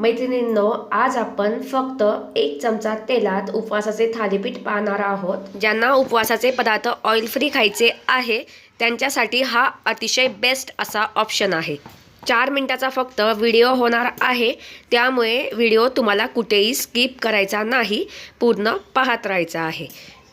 मैत्रिणींनो आज आपण फक्त एक चमचा तेलात उपवासाचे थालीपीठ पाहणार आहोत ज्यांना उपवासाचे पदार्थ ऑइल फ्री खायचे आहे त्यांच्यासाठी हा अतिशय बेस्ट असा ऑप्शन आहे. चार मिनटाचा फक्त व्हिडिओ होणार आहे त्यामुळे व्हिडिओ तुम्हाला कुठेही स्किप करायचा नाही पूर्ण पाहत राहायचा आहे.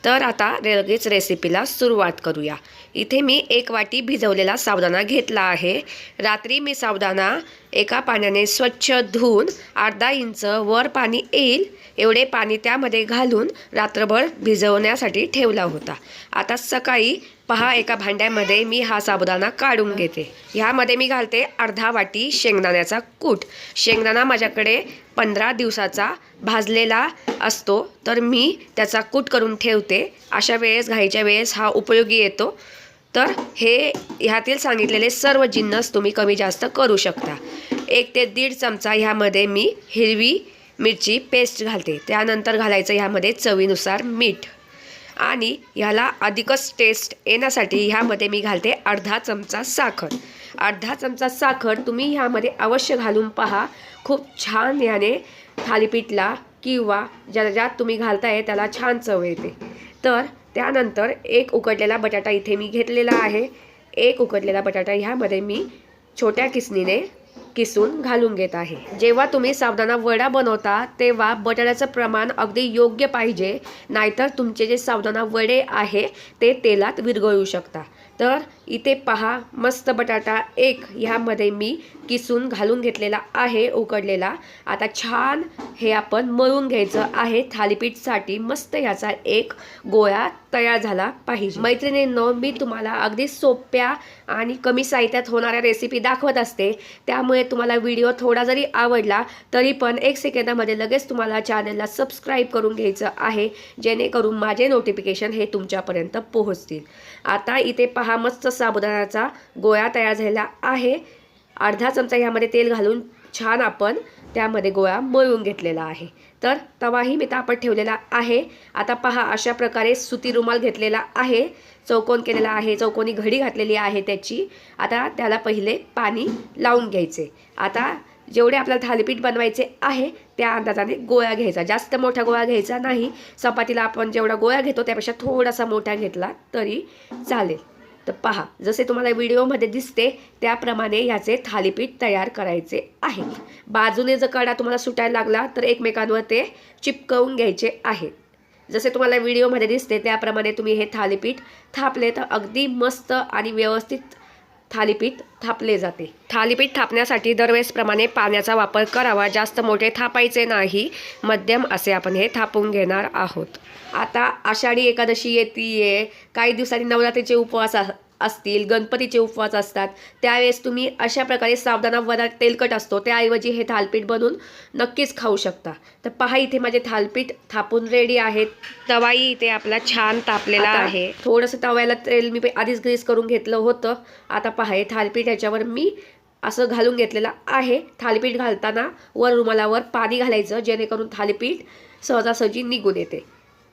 तर आता लगेच रेसिपीला सुरुवात करूया. इथे मी एक वाटी भिजवलेला साबुदाणा घेतला आहे. रात्री मी साबुदाणा एका पाण्याने स्वच्छ धुवून अर्धा इंच वर पाणी येईल. एवढे पाणी त्यामध्ये घालून रात्रभर भिजवण्यासाठी ठेवला होता. आता सकाळी पहा एका भांड्यामध्ये मी हा साबुदाणा काढून घेते. ह्यामध्ये मी घालते अर्धा वाटी शेंगदाण्याचा कूट. शेंगदाणा माझ्याकडे पंधरा दिवसाचा भाजलेला असतो तर मी त्याचा कूट करून ठेवते. अशा वेळेस घाईच्या वेळेस हा उपयोगी येतो. तर हे ह्यातील सांगितलेले सर्व जिन्नस तुम्ही कमी जास्त करू शकता. एक ते दीड चमचा ह्यामध्ये मी हिरवी मिरची पेस्ट घालते. त्यानंतर घालायचं ह्यामध्ये चवीनुसार मीठ. आणि ह्याला अधिकच टेस्ट येण्यासाठी ह्यामध्ये मी घालते अर्धा चमचा साखर. अर्धा चमचा साखर तुम्ही ह्यामध्ये अवश्य घालून पहा. खूप छान याने थालीपीठला किंवा ज्या ज्यात तुम्ही घालताय त्याला छान चव येते. तर त्यानंतर एक उकडलेला बटाटा इथे मी घेतलेला आहे. एक उकडलेला बटाटा ह्यामध्ये मी छोट्या किसनीने किसून घालून घेत आहे. जेव्हा तुम्ही साबुदाणा वडा बनवता तेव्हा बटाट्याचं प्रमाण अगदी योग्य पाहिजे. नाहीतर तुमचे जे साबुदाणा वडे आहे ते तेलात विरघळू शकता. तर इथे पहा मस्त बटाटा एक ह्यामध्ये मी किसून घालून घेतलेला आहे उकडलेला. आता छान हे आपण मळून घ्यायचं आहे. थालीपीठसाठी मस्त ह्याचा एक गोळा तयार झाला पाहिजे. मैत्रिणींनो मी तुम्हाला अगदी सोप्या आणि कमी साहित्यात होणाऱ्या रेसिपी दाखवत असते. त्यामुळे तुम्हाला व्हिडिओ थोडा जरी आवडला तरी पण एक सेकंदामध्ये लगेच तुम्हाला चॅनलला सबस्क्राईब करून घ्यायचं आहे. जेणेकरून माझे नोटिफिकेशन हे तुमच्यापर्यंत पोहोचतील. आता इथे पहा हा मस्त साबुदाण्याचा गोळा तयार झालेला आहे. अर्धा चमचा ह्यामध्ये तेल घालून छान आपण त्यामध्ये गोळा मळून घेतलेला आहे. तर तवाही मी तापत ठेवलेला आहे. आता पहा अशा प्रकारे सुती रुमाल घेतलेला आहे. चौकोन केलेला आहे. चौकोनी घडी घातलेली आहे त्याची. आता त्याला पहिले पाणी लावून घ्यायचे. आता जेवढे आपल्याला थालीपीठ बनवायचे आहे त्या अंदाजाने गोळा घ्यायचा. जास्त मोठा गोळा घ्यायचा नाही. चपातीला आपण जेवढा गोळा घेतो त्यापेक्षा थोडासा मोठा घेतला तरी चालेल. तर पहा जसे तुम्हाला व्हिडिओमध्ये दिसते त्याप्रमाणे ह्याचे थालीपीठ तयार करायचे आहे. बाजूने जर कडा तुम्हाला सुटायला लागला तर एकमेकांवर ते चिपकवून घ्यायचे आहे जसे तुम्हाला व्हिडिओमध्ये दिसते त्याप्रमाणे तुम्ही हे थालीपीठ थापले तर अगदी मस्त आणि व्यवस्थित थालीपीठ थापले जाते. थालीपीठ थापण्यासाठी दरवेळेसप्रमाणे पाण्याचा वापर करावा. जास्त मोठे थापायचे नाही. मध्यम असे आपण हे थापून घेणार आहोत. आता आषाढी एकादशी येते आहे काही दिवसांनी नवरात्रीचे उपवास असतील गणपतीचे उपवास असतात त्यावेळेस तुम्ही अशा प्रकारे सावधाना वरा तेलकट असतो त्याऐवजी हे थालपीठ बनवून नक्कीच खाऊ शकता. तर पहा इथे माझे थालपीठ थापून रेडी आहेत. तवाई इथे आपला छान तापलेला आहे. थोडंसं तव्याला तेल मी आधीच ग्रीस करून घेतलं होतं. आता पहा हे थालपीठ याच्यावर मी असं घालून घेतलेलं आहे. थालीपीठ घालताना वर रुमालावर पाणी घालायचं जेणेकरून थालीपीठ सहजासहजी निघून येते.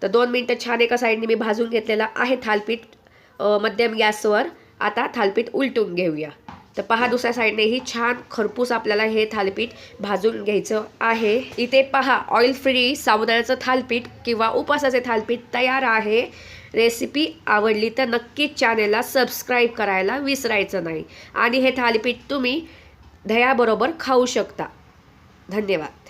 तर दोन मिनटं छान एका साईडने मी भाजून घेतलेलं आहे थालपीठ. मध्यम गॅसवर आता थालपीठ उलटून घेऊया. तर पहा दुसऱ्या साईडनेही छान खरपूस आपल्याला हे थालपीठ भाजून घ्यायचं आहे. इथे पहा ऑइल फ्री साबुदाण्याचं थालपीठ किंवा उपासाचे थालपीठ तयार आहे. रेसिपी आवडली तर नक्कीच चॅनेलला सबस्क्राईब करायला विसरायचं नाही. आणि हे थालीपीठ तुम्ही दह्याबरोबर खाऊ शकता. धन्यवाद.